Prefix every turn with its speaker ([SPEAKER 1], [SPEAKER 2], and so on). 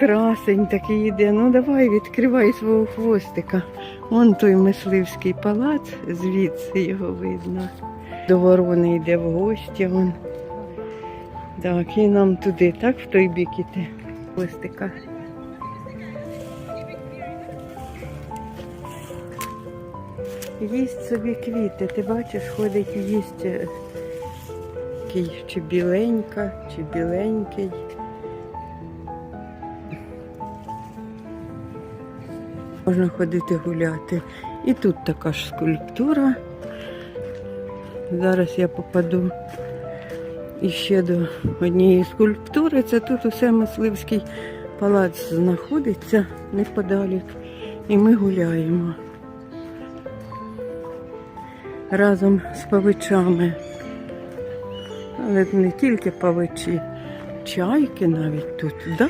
[SPEAKER 1] красень такий йде. Ну давай відкривай свого хвостика. Вон той мисливський палац, звідси його видно. До ворони йде в гості. Вон. Так, і нам туди, так, в той бік іти. Хвостика. Їсть собі квіти, ти бачиш, ходить їсть е, такий чи біленька, чи біленький. Можна ходити гуляти. І тут така ж скульптура. Зараз я попаду іще до однієї скульптури. Це тут усе мисливський палац знаходиться неподалік. І ми гуляємо разом з павичами. Але не тільки павичі, чайки навіть тут. Да,